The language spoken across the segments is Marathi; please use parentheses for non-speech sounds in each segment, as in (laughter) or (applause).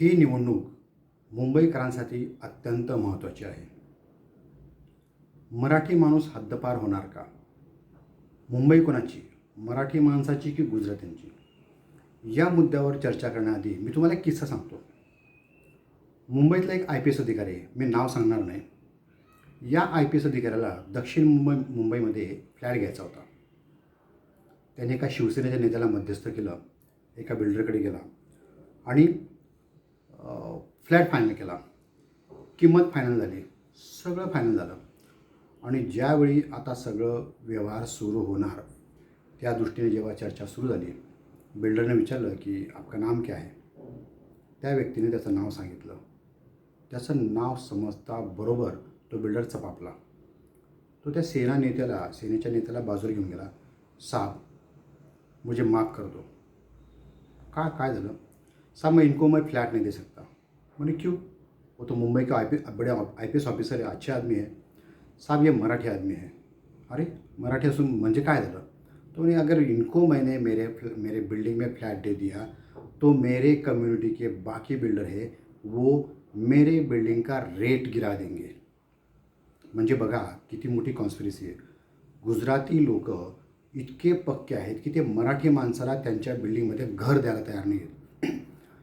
ही निवडणूक मुंबईकरांसाठी अत्यंत महत्त्वाची आहे. मराठी माणूस हद्दपार होणार का? मुंबई कोणाची? मराठी माणसाची की गुजरात्यांची या मुद्द्यावर चर्चा करण्याआधी मी तुम्हाला एक किस्सा सांगतो. मुंबईतला एक आय पी एस अधिकारी आहे. मी नाव सांगणार नाही. या आय पी एस अधिकाऱ्याला दक्षिण मुंबई मुंबईमध्ये फ्लॅट घ्यायचा होता. त्याने एका शिवसेनेच्या नेत्याला मध्यस्थ केलं. एका बिल्डरकडे गेला. आणि फ्लॅट फायनल केला. किंमत फायनल झाली. सगळं फायनल झालं. आणि ज्यावेळी आता सगळं व्यवहार सुरू होणार त्या दृष्टीने जेव्हा चर्चा सुरू झाली बिल्डरने विचारलं की आपका नाम क्या आहे? त्या व्यक्तीने त्याचं नाव सांगितलं. त्याचं नाव समजता बरोबर तो बिल्डर चपापला. तो त्या सेना नेत्याला सेनेच्या नेत्याला बाजूला घेऊन गेला. साहब मुझे माफ कर दो. का काय झालं? साहब मैं इनको मैं फ्लैट नहीं दे सकता मैंने क्यों? वो तो मुंबई का आई पी बड़े आई पी एस ऑफिसर है, अच्छे आदमी है। साहब, ये मराठी आदमी है। अरे, मराठी असून म्हणजे काय झालं? तो नहीं अगर इनको मैंने मेरे मेरे बिल्डिंग में फ्लैट दे दिया तो मेरे कम्युनिटी के बाकी बिल्डर है, वो मेरे बिल्डिंग का रेट गिरा देंगे। म्हणजे बघा, किती मोठी कॉन्स्पिरसी आहे. गुजराती लोक इतके पक्के आहेत की ते मराठी माणसाला त्यांच्या बिल्डिंगमध्ये घर द्यायला तयार नाहीत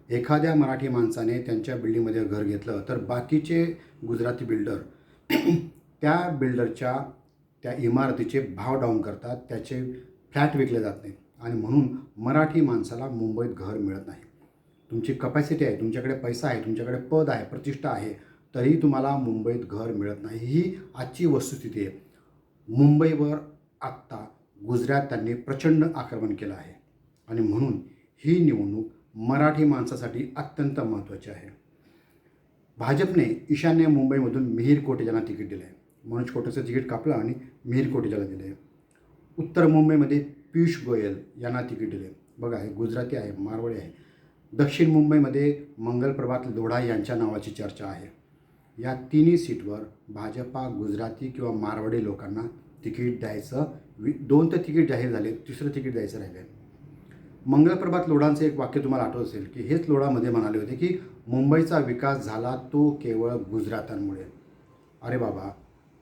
एखाद्या मराठी माणसाने त्यांच्या बिल्डिंगमध्ये घर घेतलं तर बाकीचे गुजराती बिल्डर (clears throat) त्या बिल्डरच्या त्या इमारतीचे भाव डाऊन करतात त्याचे फ्लॅट विकले जात नाही आणि म्हणून मराठी माणसाला मुंबईत घर मिळत नाही. तुमची कपॅसिटी आहे तुमच्याकडे पैसा आहे तुमच्याकडे पद आहे प्रतिष्ठा आहे तरी तुम्हाला मुंबईत घर मिळत नाही. ही आजची वस्तुस्थिती आहे. मुंबईवर आत्ता गुजरात्यांनी प्रचंड आक्रमण केलं आहे. आणि म्हणून ही निवडणूक मराठी माणसासाठी अत्यंत महत्त्वाची आहे. भाजपने ईशान्य मुंबईमधून मिहीर कोटेजाला तिकीट दिलं आहे मनोज कोटेचं तिकीट कापलं आणि मिहीर कोटेजाला दिलं आहे उत्तर मुंबईमध्ये पियुष गोयल यांना तिकीट दिले बघा हे गुजराती आहे मारवाडी आहे. दक्षिण मुंबईमध्ये मंगल प्रभात लोढा यांच्या नावाची चर्चा आहे. या तिन्ही सीटवर भाजपा गुजराती किंवा मारवाडी लोकांना तिकीट द्यायचं वि दोन तर तिकीट जाहीर झाले तिसरं तिकीट द्यायचं राहिलं आहे मंगलप्रभात लोढांचं एक वाक्य तुम्हाला आठवत असेल की हेच लोढामध्ये म्हणाले होते की मुंबईचा विकास झाला तो केवळ गुजरातांमुळे. अरे बाबा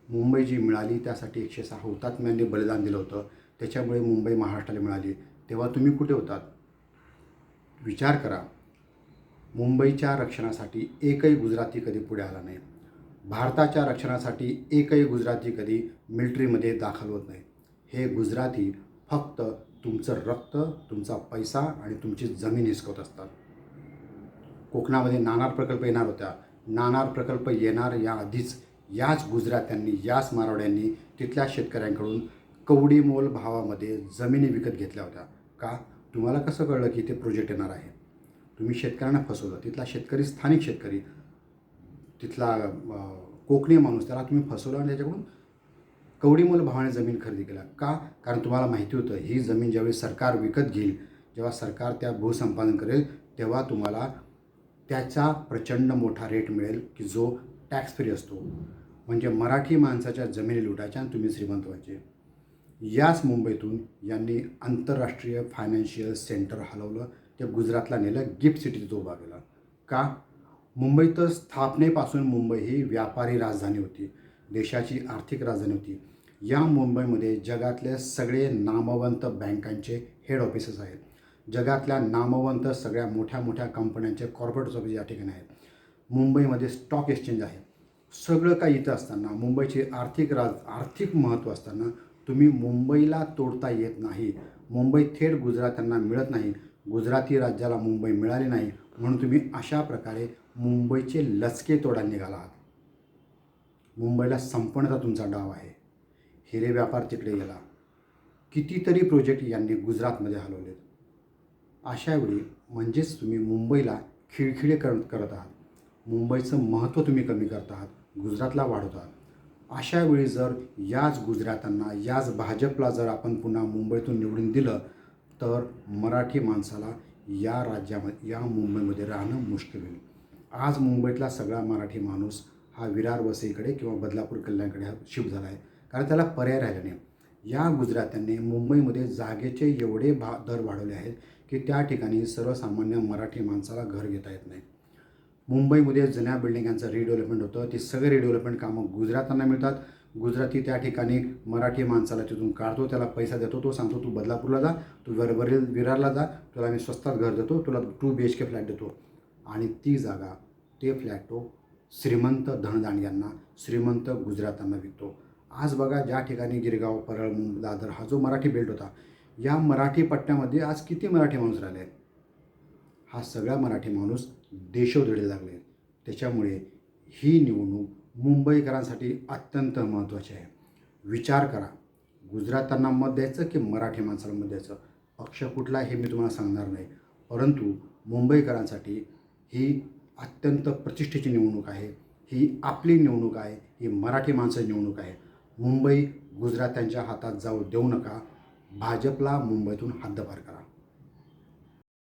मुंबई जी मिळाली त्यासाठी एकशे सहा हुतात्म्यांनी बलिदान दिलं होतं. त्याच्यामुळे मुंबई महाराष्ट्राला मिळाली. तेव्हा तुम्ही कुठे होतात? विचार करा. मुंबईच्या रक्षणासाठी एकही गुजराती कधी पुढे आला नाही. भारताच्या रक्षणासाठी एकही गुजराती कधी मिलिटरीमध्ये दाखल होत नाही. हे गुजराती फक्त तुमचं रक्त तुमचा पैसा आणि तुमची जमीन हिसकवत असतात. कोकणामध्ये नाणार प्रकल्प येणार होत्या. नाणार प्रकल्प येणार या आधीच याच गुजरात्यांनी याच मारवाड्यांनी तिथल्या शेतकऱ्यांकडून कवडी मोल भावामध्ये जमिनी विकत घेतल्या होत्या. का? तुम्हाला कसं कळलं की ते प्रोजेक्ट येणार आहे? तुम्ही शेतकऱ्यांना फसवलं. तिथला शेतकरी स्थानिक शेतकरी तिथला कोकणी माणूस त्याला तुम्ही फसवलं आणि त्याच्याकडून कवडीमोल भावाने जमीन खरेदी केला. का? कारण तुम्हाला माहिती होतं ही जमीन ज्यावेळी सरकार विकत घेईल जेव्हा सरकार त्या भूसंपादन करेल तेव्हा तुम्हाला त्याचा प्रचंड मोठा रेट मिळेल की जो टॅक्स फ्री असतो. म्हणजे मराठी माणसाच्या जमिनी लुटायच्या आणि तुम्ही श्रीमंत व्हायचे. याच मुंबईतून यांनी आंतरराष्ट्रीय फायनान्शियल सेंटर हलवलं. ते गुजरातला नेलं गिफ्ट सिटीत उभा केला. का? मुंबईत स्थापनेपासून मुंबई ही व्यापारी राजधानी होती. देशाची आर्थिक राजधानी होती. या मुंबईमध्ये जगातले सगळे नामवंत बँकांचे हेड ऑफिसेस आहेत. जगातल्या नामवंत सगळ्या मोठ्या मोठ्या कंपन्यांचे कॉर्पोरेट ऑफिस या ठिकाणी आहेत. मुंबईमध्ये स्टॉक एक्सचेंज आहे. सगळं काही इथं असताना मुंबईचे आर्थिक राज आर्थिक महत्त्व असताना तुम्ही मुंबईला तोडता येत नाही. मुंबई थेट गुजरात्यांना मिळत नाही. गुजराती राज्याला मुंबई मिळाली नाही. म्हणून तुम्ही अशा प्रकारे मुंबईचे लचके तोडायला निघाला आहात. मुंबईला संपण्याचा तुमचा डाव आहे. हिरे व्यापार तिकडे गेला. कितीतरी प्रोजेक्ट यांनी गुजरातमध्ये हलवलेत. अशावेळी म्हणजेच तुम्ही मुंबईला खिळखिळे कर करत आहात. मुंबईचं महत्त्व तुम्ही कमी करत आहात. गुजरातला वाढवत आहात. अशावेळी जर याच गुजरातांना याच भाजपला जर आपण पुन्हा मुंबईतून निवडून दिलं तर मराठी माणसाला या राज्यामध्ये या मुंबईमध्ये राहणं मुश्किल होईल. आज मुंबईतला सगळा मराठी माणूस हा विरार वसईकडे किंवा बदलापूर कल्याणकडे हा शिफ्ट झाला आहे. कारण त्याला पर्याय राहिला नाही. या गुजरात्यांनी मुंबईमध्ये जागेचे एवढे भा दर वाढवले आहेत की त्या ठिकाणी सर्वसामान्य मराठी माणसाला घर घेता येत नाही. मुंबईमध्ये जुन्या बिल्डिंगांचं रिडेव्हलपमेंट होतं. ते सगळे रिडेव्हलपमेंट कामं गुजरातांना मिळतात. गुजराती त्या ठिकाणी मराठी माणसाला तिथून काढतो. त्याला पैसा देतो. तो सांगतो तू बदलापूरला जा. तू वरवरील विरारला जा. तुला मी स्वस्तात घर देतो. तुला two B H K flat देतो. आणि ती जागा ते फ्लॅट तो श्रीमंत धनदांड्यांना श्रीमंत गुजरातांना विकतो. आज बघा ज्या ठिकाणी गिरगाव परळ दादर हा जो मराठी बेल्ट होता या मराठी पट्ट्यामध्ये आज किती मराठी माणूस राहिले आहेत? हा सगळा मराठी माणूस देशोधडे लागले त्याच्यामुळे ही निवडणूक मुंबईकरांसाठी अत्यंत महत्त्वाची आहे. विचार करा गुजरातांना मत द्यायचं की मराठी माणसाला मत द्यायचं? पक्ष कुठला हे मी तुम्हाला सांगणार नाही. परंतु मुंबईकरांसाठी ही अत्यंत प्रतिष्ठेची निवडणूक आहे. ही आपली निवडणूक आहे. ही मराठी माणसाची निवडणूक आहे. मुंबई गुजरात्यांच्या हातात जाऊ देऊ नका. भाजपला मुंबईतून हद्दपार करा.